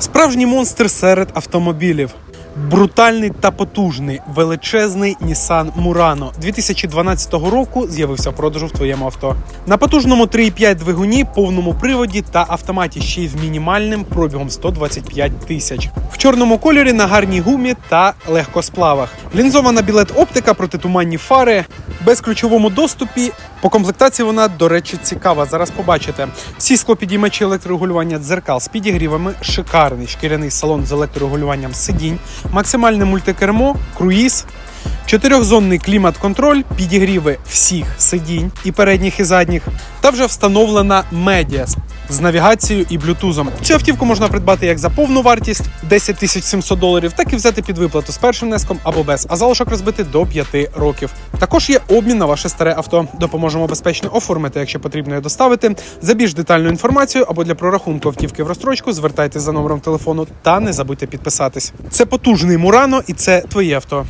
Справжній монстр серед автомобілів. Брутальний та потужний величезний Nissan Murano 2012 року з'явився в продажу в твоєму авто. На потужному 3,5 двигуні, повному приводі та автоматі ще й з мінімальним пробігом 125 тисяч. В чорному кольорі на гарній гумі та легкосплавах. Лінзована білет оптика, протитуманні фари, безключовому доступі. По комплектації вона, до речі, цікава. Зараз побачите. Всі склопідіймачі електрорегулювання дзеркал з підігрівами, шикарний шкіряний салон з електрорегулюванням сидінь, максимальне мультикермо, круїз. Чотирьохзонний клімат-контроль, підігріви всіх сидінь і передніх, і задніх, та вже встановлена медіа з навігацією і блютузом. Цю автівку можна придбати як за повну вартість 10 тисяч 700 доларів, так і взяти під виплату з першим внеском або без, а залишок розбити до 5 років. Також є обмін на ваше старе авто. Допоможемо безпечно оформити, якщо потрібно його доставити. За більш детальну інформацію або для прорахунку автівки в розстрочку звертайтеся за номером телефону та не забудьте підписатись. Це потужний Мурано і це твоє авто.